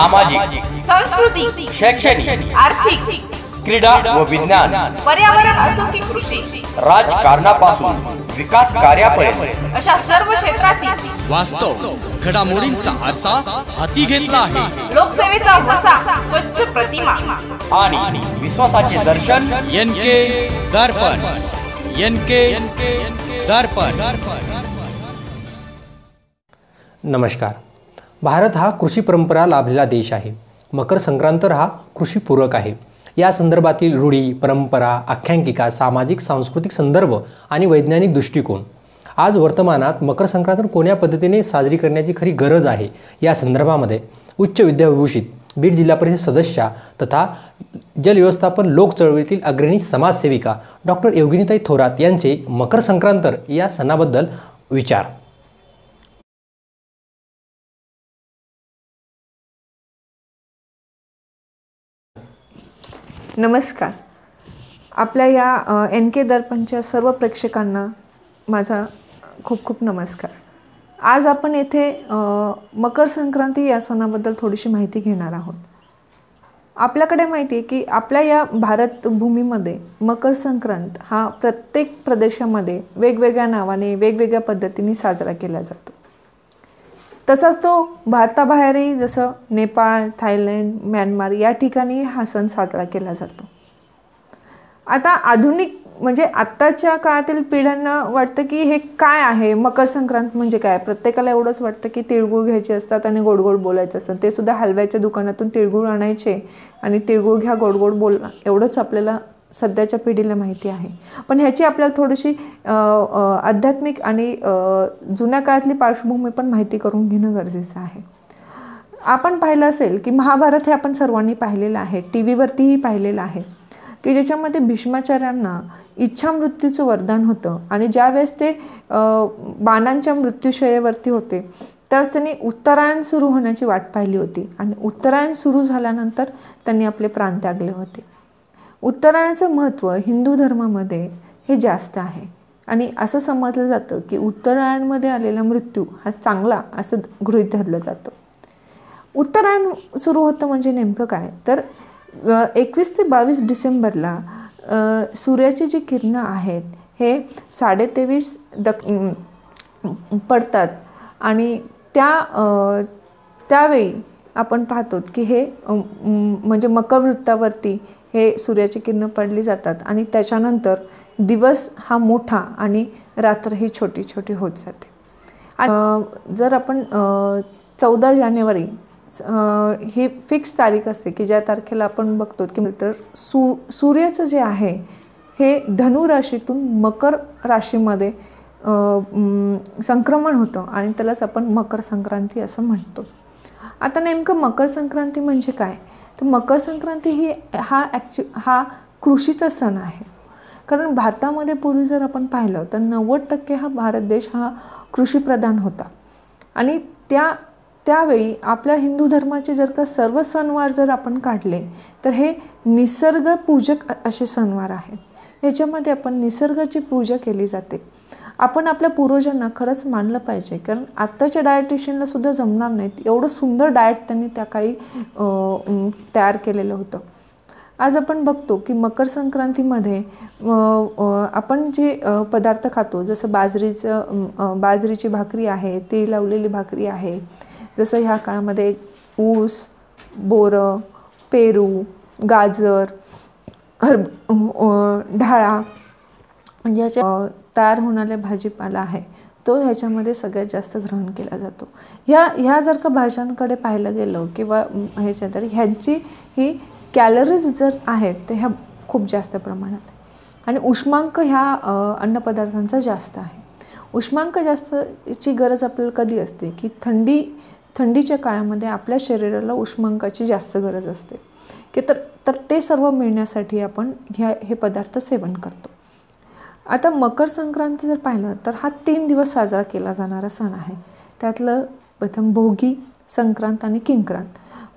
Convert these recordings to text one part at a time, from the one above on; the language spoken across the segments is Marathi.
सामाजिक संस्कृती शैक्षणिक आर्थिक क्रीडा व विज्ञान पर्यावरण असो की कृषी राजकारणापासून विकास कार्यापर्यंत. अशा सर्व क्षेत्रातील वास्तव घडामोडींचा आरसा हाती घेतला आहे. लोकसेवेचा वसा स्वच्छ प्रतिमा. आणि विश्वासाचे दर्शन. एन के दर्पण. एन के दर्पण. नमस्कार. भारत हा कृषी परंपरा लाभलेला देश आहे. मकर संक्रांत हा कृषीपूरक आहे. या संदर्भातील रूढी परंपरा आख्यांकिका सामाजिक सांस्कृतिक संदर्भ आणि वैज्ञानिक दृष्टिकोन. आज वर्तमानात मकर संक्रांत कोण्या पद्धतीने साजरी करण्याची खरी गरज आहे या संदर्भामध्ये उच्च विद्याविभूषित बीड जिल्हा परिषद सदस्या तथा जलव्यवस्थापन लोक चळवळीतील अग्रणी समाजसेविका डॉक्टर योगिनीताई थोरात यांचे मकर संक्रांत या सणाबद्दल विचार. नमस्कार. आपल्या या एन के दर्पणच्या सर्व प्रेक्षकांना माझा खूप खूप नमस्कार. आज आपण येथे मकर संक्रांती या सणाबद्दल थोडीशी माहिती घेणार आहोत. आपल्याकडे माहिती आहे की आपल्या या भारत भूमीमध्ये मकर संक्रांत हा प्रत्येक प्रदेशामध्ये वेगवेगळ्या नावाने वेगवेगळ्या पद्धतीने साजरा केला जातो. तसाच तो भारताबाहेरही जसं नेपाळ थायलंड म्यानमार या ठिकाणी हा सण साजरा केला जातो. आता आधुनिक म्हणजे आत्ताच्या काळातील पिढ्यांना वाटतं की हे काय आहे? मकर संक्रांत म्हणजे काय? प्रत्येकाला एवढंच वाटतं की तिळगुळ घ्यायचे असतात आणि गोड गोड बोलायचं असतं. ते सुद्धा हलव्याच्या दुकानातून तिळगुळ आणायचे आणि तिळगुळ घ्या गोड गोड बोल. एवढंच आपल्याला सध्याच्या पिढीला माहिती आहे. पण ह्याची आपल्याला थोडीशी आध्यात्मिक आणि जुन्या काळातली पार्श्वभूमी पण माहिती करून घेणं गरजेचं आहे. आपण पाहिलं असेल की महाभारत हे आपण सर्वांनी पाहिलेलं आहे टी व्हीवरतीही पाहिलेलं आहे की ज्याच्यामध्ये भीष्माचार्यांना इच्छा मृत्यूचं वरदान होतं आणि ज्यावेळेस ते बाणांच्या मृत्यूशयेवरती होते त्यावेळेस त्यांनी उत्तरायण सुरू होण्याची वाट पाहिली होती आणि उत्तरायण सुरू झाल्यानंतर त्यांनी आपले प्राण त्यागले होते. उत्तरायणाचं महत्त्व हिंदू धर्मामध्ये हे जास्त आहे. आणि असं समजलं जातं की उत्तरायणमध्ये आलेला मृत्यू हा चांगला असं गृहीत धरलं जातं. उत्तरायण सुरू होतं म्हणजे नेमकं काय? तर एकवीस ते बावीस डिसेंबरला सूर्याची जी किरणं आहेत हे साडेतेवीस दक पडतात. आणि त्या त्यावेळी आपण पाहतो की हे म्हणजे मकर वृत्तावरती हे सूर्याची किरणं पडली जातात आणि त्याच्यानंतर दिवस हा मोठा आणि रात्र ही छोटी छोटी होत जाते. आणि जर आपण चौदा जानेवारी ही फिक्स तारीख असते की ज्या तारखेला आपण बघतो की तर सू सूर्याचं जे आहे हे धनु राशीतून मकर राशीमध्ये संक्रमण होतं आणि त्यालाच आपण मकर संक्रांती असं म्हणतो. आता नेमकं मकर संक्रांती म्हणजे काय? तर मकर संक्रांती ही हा ॲक्च्यु हा कृषीचा सण आहे. कारण भारतामध्ये पूर्वी जर आपण पाहिलं तर नव्वद टक्के हा भारत देश हा कृषीप्रधान होता. आणि त्या त्यावेळी आपल्या हिंदू धर्माचे जर का सर्व सणवार जर आपण काढले तर हे निसर्गपूजक असे सणवार आहेत. याच्यामध्ये आपण निसर्गाची पूजा केली जाते. आपण आपल्या पूर्वजांना खरंच मानलं पाहिजे. कारण आत्ताच्या डायटिशियनला सुद्धा जमणार नाहीत. एवढं सुंदर डाएट त्यांनी त्या काळी तयार केलेलं होतं. आज आपण बघतो की मकर संक्रांतीमध्ये आपण जे पदार्थ खातो जसं बाजरीचं बाजरीची भाकरी आहे ती लावलेली भाकरी आहे. जसं ह्या काळामध्ये ऊस बोरं पेरू गाजर हरब ढाळा म्हणजे तयार होणारा भाजीपाला आहे तो ह्याच्यामध्ये सगळ्यात जास्त ग्रहण केला जातो. ह्या ह्या जर का भाज्यांकडे पाहिलं गेलं किंवा ह्याच्या तर ह्यांची ही कॅलरीज जर आहेत तर ह्या खूप जास्त प्रमाणात आणि उष्मांक ह्या अन्नपदार्थांचा जास्त आहे. उष्मांक जास्तची गरज आपल्याला कधी असते? की थंडी थंडीच्या काळामध्ये आपल्या शरीराला उष्मांकाची जास्त गरज असते. की तर तर ते सर्व मिळण्यासाठी आपण ह्या हे पदार्थ सेवन करतो. आता मकर संक्रांत जर पाहिलं तर हा तीन दिवस साजरा केला जाणारा सण आहे. त्यातलं प्रथम भोगी संक्रांत आणि किंक्रांत.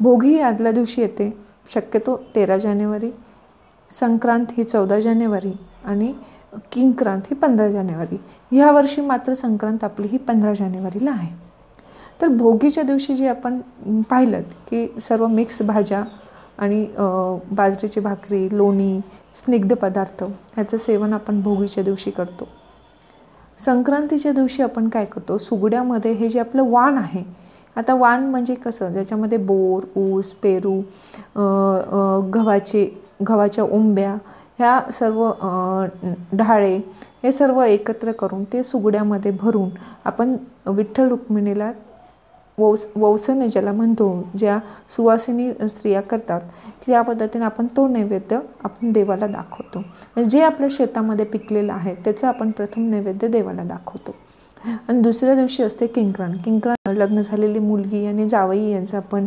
भोगी ही आदल्या दिवशी येते शक्यतो तेरा जानेवारी. संक्रांत ही चौदा जानेवारी आणि किंक्रांत ही पंधरा जानेवारी. ह्या वर्षी मात्र संक्रांत आपली ही पंधरा जानेवारीला आहे. तर भोगीच्या दिवशी जे आपण पाहिलं की सर्व मिक्स भाज्या आणि बाजरीची भाकरी लोणी स्निग्ध पदार्थ ह्याचं सेवन आपण भोगीच्या दिवशी करतो. संक्रांतीच्या दिवशी आपण काय करतो? सुगड्यामध्ये हे जे आपलं वाण आहे आता वाण म्हणजे कसं? ज्याच्यामध्ये बोर ऊस पेरू गव्हाचे गव्हाच्या उंब्या ह्या सर्व ढाळे हे सर्व एकत्र करून ते सुगड्यामध्ये भरून आपण विठ्ठल रुक्मिणीला वौस वौसने ज्याला म्हणतो ज्या सुवासिनी स्त्रिया करतात की या पद्धतीने आपण तो नैवेद्य आपण देवाला दाखवतो. म्हणजे जे आपल्या शेतामध्ये पिकलेलं आहे त्याचं आपण प्रथम नैवेद्य देवाला दाखवतो. आणि दुसऱ्या दिवशी असते किंक्राण किंक्राण लग्न झालेली मुलगी आणि जावई यांचं आपण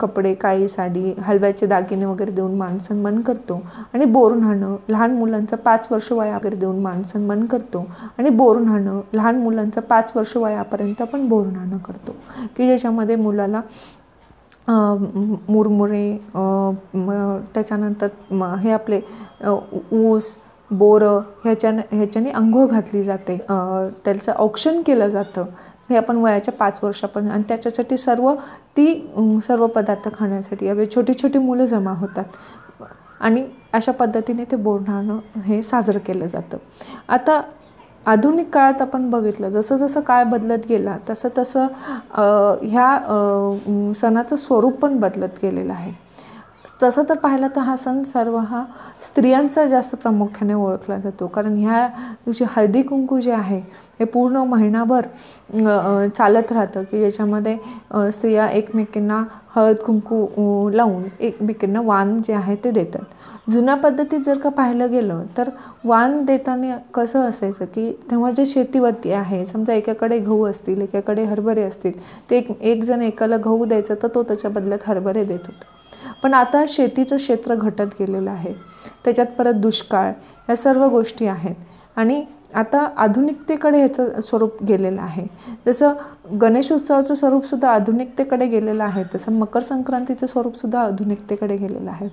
कपडे काळी साडी हलव्याचे दागिने वगैरे देऊन मान सन्मान करतो. आणि बोरन्हाणं हाणं लहान मुलांचं पाच वर्ष वया वगैरे देऊन मान सन्मान करतो. आणि बोरन्हाणं हाणं लहान मुलांचं पाच वर्ष वयापर्यंत आपण बोरन्हाणं करतो. की ज्याच्यामध्ये मुलाला मुरमुरे त्याच्यानंतर हे आपले ऊस बोरं ह्याच्यानं ह्याच्याने आंघोळ घातली जाते. त्याचं औक्षण केलं जातं. हे आपण वयाच्या पाच वर्षापर्यंत आणि त्याच्यासाठी सर्व ती सर्व पदार्थ खाण्यासाठी यावे छोटी छोटी मुलं जमा होतात. आणि अशा पद्धतीने ते बोरणाणं हे साजरं केलं जातं. आता आधुनिक काळात आपण बघितलं जसं जसं काळ बदलत गेला तसं तसं ह्या सणाचं स्वरूप पण बदलत गेलेलं आहे. तसं तर पाहिलं तर हा सण सर्व हा स्त्रियांचा जास्त प्रामुख्याने ओळखला जातो. कारण ह्या दिवशी हळदी कुंकू जे आहे हे पूर्ण महिनाभर चालत राहतं की ज्याच्यामध्ये स्त्रिया एकमेकींना हळद कुंकू लावून एकमेकींना वाण जे आहे ते देतात. जुन्या पद्धतीत जर का पाहिलं गेलं तर वाण देताना कसं असायचं की तेव्हा जे शेतीवरती आहे समजा एकाकडे गहू असतील एकाकडे हरभरे असतील ते एक एक जण एकाला गहू द्यायचा तर तो त्याच्या बदल्यात हरभरे देत होता. पण आता शेतीचं क्षेत्र घटत गेलेलं आहे. त्याच्यात परत दुष्काळ या सर्व गोष्टी आहेत. आणि आता आधुनिकतेकडे ह्याचं स्वरूप गेलेलं आहे. जसं गणेशोत्सवाचं स्वरूपसुद्धा आधुनिकतेकडे गेलेलं आहे. तसं मकर संक्रांतीचं स्वरूपसुद्धा आधुनिकतेकडे गेलेलं आहे.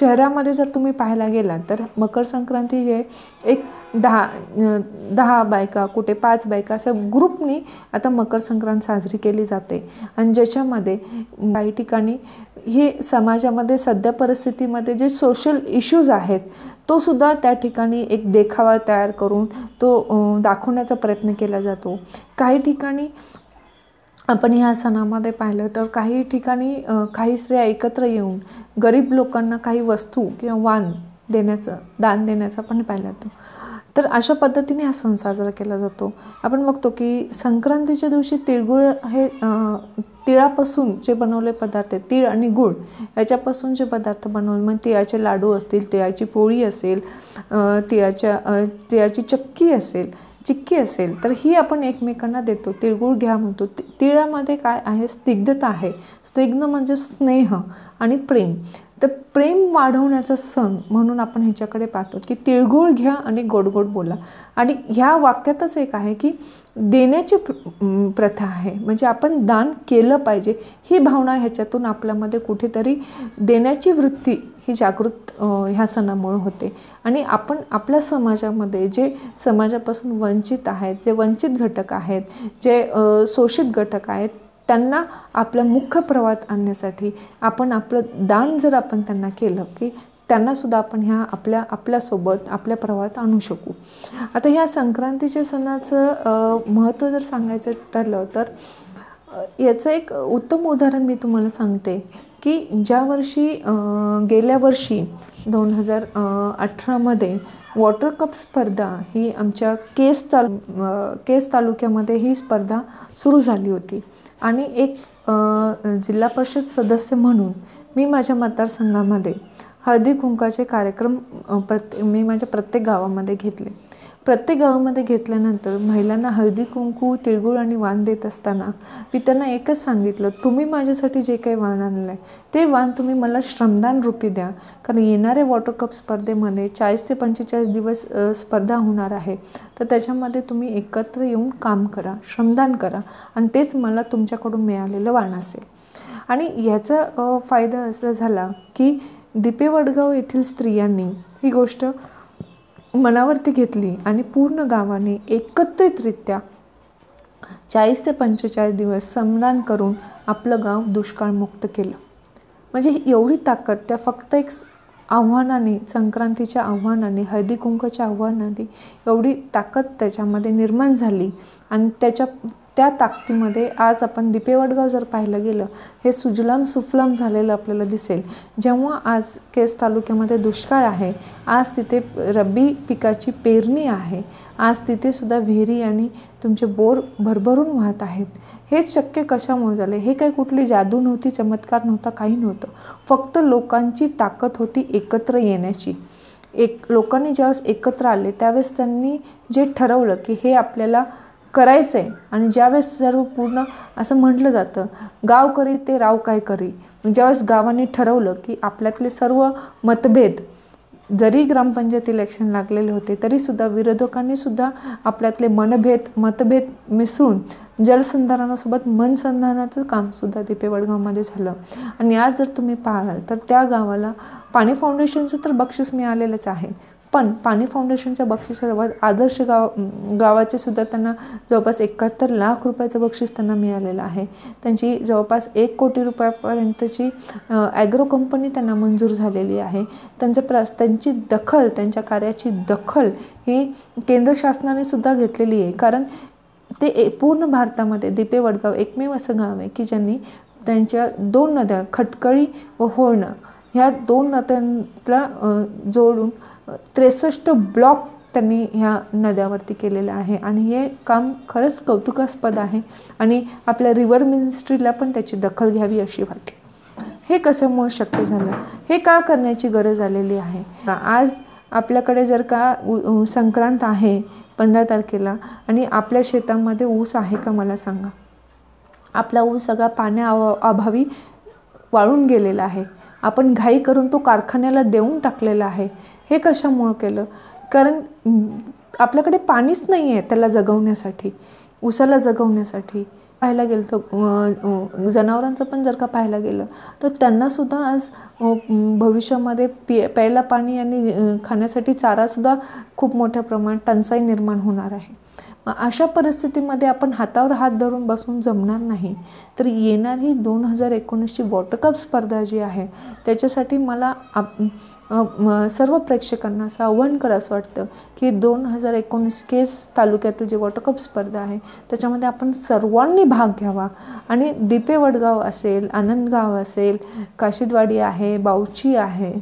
शहरामध्ये जर तुम्ही पाहायला गेलात तर मकर संक्रांती हे एक दहा दहा बायका कुठे पाच बायका अशा ग्रुपनी आता मकर संक्रांत साजरी केली जाते. आणि ज्याच्यामध्ये काही ठिकाणी हे समाजामध्ये सध्या परिस्थितीमध्ये जे सोशल इश्यूज आहेत तो सुद्धा त्या ठिकाणी एक देखावा तयार करून तो दाखवण्याचा प्रयत्न केला जातो. काही ठिकाणी आपण ह्या सणामध्ये पाहिलं तर काही ठिकाणी काही स्त्रिया एकत्र येऊन गरीब लोकांना काही वस्तू किंवा वाण देण्याचं दान देण्याचं आपण पाहिलं जातं तर अशा पद्धतीने हा सण साजरा केला जातो. आपण बघतो की संक्रांतीच्या दिवशी तिळगुळ हे तिळापासून जे बनवले पदार्थ आहेत तीळ आणि गुळ याच्यापासून जे पदार्थ बनवले मग तिळाचे लाडू असतील तिळाची पोळी असेल तिळाच्या तिळाची चक्की असेल चिक्की असेल तर ही आपण एकमेकांना देतो. तिळगुळ घ्या म्हणतो. तिळामध्ये काय आहे? स्निग्धता आहे. स्निग्ध म्हणजे स्नेह आणि प्रेम. तर प्रेम वाढवण्याचा सण म्हणून आपण ह्याच्याकडे पाहतो की तिळगुळ घ्या आणि गोड गोड बोला. आणि ह्या वाक्यातच एक आहे की देण्याची प्रथा आहे. म्हणजे आपण दान केलं पाहिजे. ही भावना ह्याच्यातून आपल्यामध्ये कुठेतरी देण्याची वृत्ती ही जागृत ह्या सणामुळे होते. आणि आपण आपल्या समाजामध्ये जे समाजापासून वंचित आहेत जे वंचित घटक आहेत जे शोषित घटक आहेत त्यांना आपल्या मुख्य प्रवाहात आणण्यासाठी आपण आपलं दान जर आपण त्यांना केलं की त्यांनासुद्धा आपण ह्या आपल्या आपल्यासोबत आपल्या प्रवाहात आणू शकू. आता ह्या संक्रांतीच्या सणाचं महत्त्व जर सांगायचं ठरलं तर याचं एक उत्तम उदाहरण मी तुम्हाला सांगते की ज्या वर्षी गेल्या वर्षी दोन हजार अठरामध्ये वॉटर कप स्पर्धा ही आमच्या केस तालु केस तालुक्यामध्ये ही स्पर्धा सुरू झाली होती. आणि एक जिल्हा परिषद सदस्य म्हणून मी माझ्या मतदारसंघामध्ये हळदी कुंकाचे कार्यक्रम प्रत्ये मी माझ्या प्रत्येक गावामध्ये घेतले. प्रत्येक गावामध्ये घेतल्यानंतर महिलांना हळदी कुंकू तिळगुळ आणि वाण देत असताना मी त्यांना एकच सांगितलं तुम्ही माझ्यासाठी जे काही वाण आणलं आहे ते वाण तुम्ही मला श्रमदान रूपी द्या. कारण येणाऱ्या वॉटर कप स्पर्धेमध्ये चाळीस ते पंचेचाळीस दिवस स्पर्धा होणार आहे. तर त्याच्यामध्ये तुम्ही एकत्र येऊन काम करा श्रमदान करा आणि तेच मला तुमच्याकडून मिळालेलं वाण असेल. आणि याचा फायदा असा झाला की दिपे वडगाव येथील स्त्रियांनी ही गोष्ट मनावरती घेतली आणि पूर्ण गावाने एकत्रितरित्या चाळीस ते पंचेचाळीस दिवस समदान करून आपलं गाव दुष्काळमुक्त केलं. म्हणजे एवढी ताकद त्या फक्त एक आव्हानाने संक्रांतीच्या आव्हानाने हळदी कुंकाच्या आव्हानाने एवढी ताकद त्याच्यामध्ये निर्माण झाली आणि त्याच्या त्या ताकदीमध्ये आज आपण दिपे वडगाव जर पाहिलं गेलं हे सुजलाम सुफलाम झालेलं आपल्याला दिसेल. जेव्हा आज केस तालुक्यामध्ये दुष्काळ आहे आज तिथे रब्बी पिकाची पेरणी आहे आज तिथेसुद्धा विहिरी आणि तुमचे बोर भरभरून वाहत आहेत. हेच शक्य कशामुळे झाले? हे काही कुठली जादू नव्हती चमत्कार नव्हता काही नव्हतं. फक्त लोकांची ताकद होती एकत्र येण्याची. एक लोकांनी ज्यावेळेस एकत्र आले त्यावेळेस त्यांनी जे ठरवलं की हे आपल्याला करायचं आहे आणि ज्यावेळेस सर्व पूर्ण असं म्हटलं जातं गाव करी ते राव काय करी. ज्यावेळेस गावाने ठरवलं की आपल्यातले सर्व मतभेद जरी ग्रामपंचायत इलेक्शन लागलेले होते तरीसुद्धा विरोधकांनी सुद्धा आपल्यातले मनभेद मतभेद मिसळून जलसंधारणासोबत मनसंधारणाचं कामसुद्धा दिपे वडगावमध्ये झालं. आणि आज जर तुम्ही पाहाल तर त्या गावाला पाणी फाउंडेशनचं तर बक्षीस मिळालेलंच आहे. पण पाणी फाउंडेशनच्या बक्षिसासोबत आदर्श गाव गावाचे सुद्धा त्यांना जवळपास एकाहत्तर लाख रुपयाचं बक्षीस त्यांना मिळालेलं आहे. त्यांची जवळपास एक कोटी रुपयापर्यंतची ॲग्रो कंपनी त्यांना मंजूर झालेली आहे. त्यांचं प्र त्यांची दखल त्यांच्या कार्याची दखल ही केंद्र शासनाने सुद्धा घेतलेली आहे. कारण ते ए पूर्ण भारतामध्ये दिपे वडगाव एकमेव असं गाव आहे की ज्यांनी त्यांच्या दोन नद्या खटकळी व होळणं ह्या दोन नद्यांना जोडून त्रेसष्ट ब्लॉक त्यांनी ह्या नद्यावरती केलेलं आहे. आणि हे काम खरंच कौतुकास्पद आहे. आणि आपल्या रिव्हर मिनिस्ट्रीला पण त्याची दखल घ्यावी अशी वाटते हे कशामुळे शक्य झालं? हे का करण्याची गरज आलेली आहे? आज आपल्याकडे जर का संक्रांत आहे पंधरा तारखेला आणि आपल्या शेतामध्ये ऊस आहे का मला सांगा? आपला ऊस सगळा पाण्या अभावी वाळून गेलेला आहे. आपण घाई करून तो कारखान्याला देऊन टाकलेला आहे. हे कशामुळं केलं? कारण आपल्याकडे पाणीच नाही आहे त्याला जगवण्यासाठी उसाला जगवण्यासाठी. पाहायला गेलं तर जनावरांचं पण जर का पाहायला गेलं तर त्यांनासुद्धा आज भविष्यामध्ये पि प्यायला पाणी आणि खाण्यासाठी चारासुद्धा खूप मोठ्या प्रमाणात टंचाई निर्माण होणार आहे. मग अशा परिस्थितीमध्ये आपण हातावर हात धरून बसून जमणार नाही. तर येणारी दोन हजार एकोणीसची वॉटर कप स्पर्धा जी आहे त्याच्यासाठी मला आप सर्व प्रेक्षकांना असं आव्हान करावंसं वाटतं की दोन हजार एकोणीस केस तालुक्यातील जे वॉटर कप स्पर्धा आहे त्याच्यामध्ये आपण सर्वांनी भाग घ्यावा. आणि दिपे वडगाव असेल आनंदगाव असेल काशीदवाडी आहे बावची आहे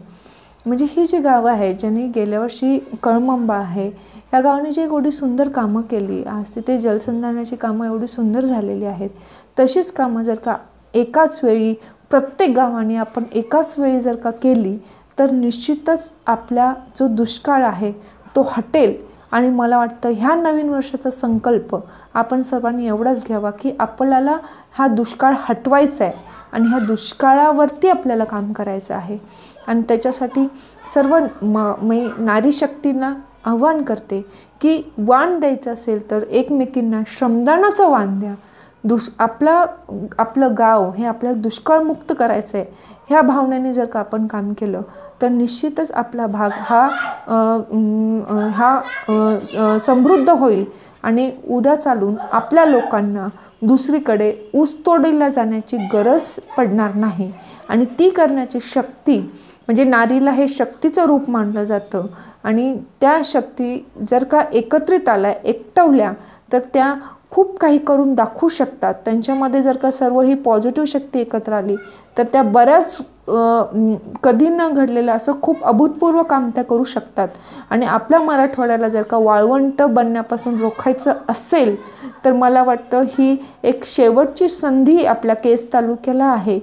म्हणजे ही जी गावं आहेत ज्यांनी गेल्या वर्षी कळमंबा आहे या गावाने जी एवढी सुंदर कामं केली आज तिथे जलसंधारणाची कामं एवढी सुंदर झालेली आहेत तशीच कामं जर का एकाच वेळी प्रत्येक गावाने आपण एकाच वेळी जर का केली तर निश्चितच आपला जो दुष्काळ आहे तो हटेल. आणि मला वाटतं ह्या नवीन वर्षाचा संकल्प आपण सर्वांनी एवढाच घ्यावा की आपल्याला हा दुष्काळ हटवायचा आहे आणि ह्या दुष्काळावरती आपल्याला काम करायचं आहे. आणि त्याच्यासाठी सर्व म मी नारी शक्तींना आव्हान करते की वाण द्यायचं असेल तर एकमेकींना श्रमदानाचं वाण द्या. दुस आपला आपलं गाव हे आपल्याला दुष्काळमुक्त करायचं आहे ह्या भावनेने जर का आपण काम केलं तर निश्चितच आपला भाग हा हा समृद्ध होईल आणि उद्या चालून आपल्या लोकांना दुसरीकडे ऊसतोडीला जाण्याची गरज पडणार नाही. आणि ती करण्याची शक्ती म्हणजे नारीला हे शक्तीचं रूप मानलं जातं. आणि त्या शक्ती जर का एकत्रित आल्या एकटवल्या तर त्या खूप काही करून दाखवू शकतात. त्यांच्यामध्ये जर का सर्व ही पॉझिटिव्ह शक्ती एकत्र आली तर त्या बऱ्याच कधी न घडलेलं असं खूप अभूतपूर्व काम त्या करू शकतात. आणि आपल्या मराठवाड्याला जर का वाळवंट बनण्यापासून रोखायचं असेल तर मला वाटतं ही एक शेवटची संधी आपल्या केस तालुक्याला आहे.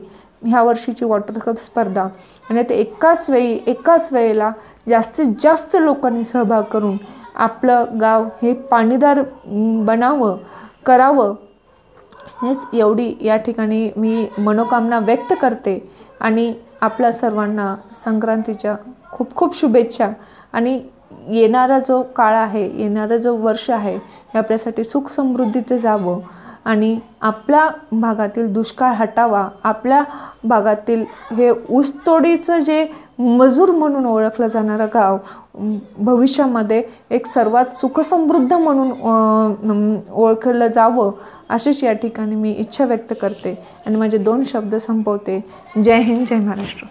ह्या वर्षीची वॉटर कप स्पर्धा. आणि ते एकाच वेळी एकाच वेळेला जास्तीत जास्त लोकांनी सहभाग करून आपलं गाव हे पाणीदार बनावं करावं हेच एवढी या ठिकाणी मी मनोकामना व्यक्त करते. आणि आपल्या सर्वांना संक्रांतीच्या खूप खूप शुभेच्छा. आणि येणारा जो काळ आहे येणारा जो वर्ष आहे हे आपल्यासाठी सुख समृद्धीचं जावं. आणि आपल्या भागातील दुष्काळ हटावा आपल्या भागातील हे ऊसतोडीचं जे मजूर म्हणून ओळखलं जाणारं गाव भविष्यामध्ये एक सर्वात सुखसमृद्ध म्हणून ओळखलं जावं अशीच या ठिकाणी मी इच्छा व्यक्त करते. आणि माझे दोन शब्द संपवते. जय हिंद जय महाराष्ट्र.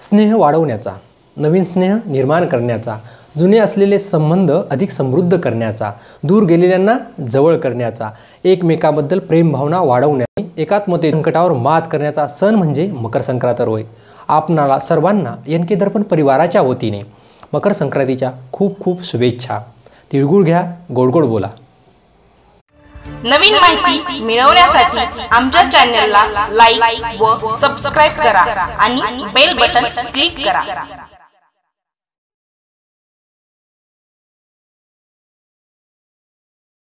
स्नेह वाढवण्याचा नवीन स्नेह निर्माण करण्याचा जुने असलेले संबंध अधिक समृद्ध करण्याचा दूर गेलेल्यांना जवळ करण्याचा एकमेकाबद्दल प्रेमभावना वाढवण्याने एकात्मते संकटावर मात करण्याचा सण म्हणजे मकर संक्रांत होय आपणाला सर्वांना एन के दर्पण परिवाराच्या वतीने मकर संक्रांतीच्या खूप खूप शुभेच्छा. तिळगुळ घ्या गोडगोड बोला. नवीन माहिती मिळवण्यासाठी आमच्या चॅनलला लाईक व सबस्क्राईब करा आणि बेल बटन क्लिक करा.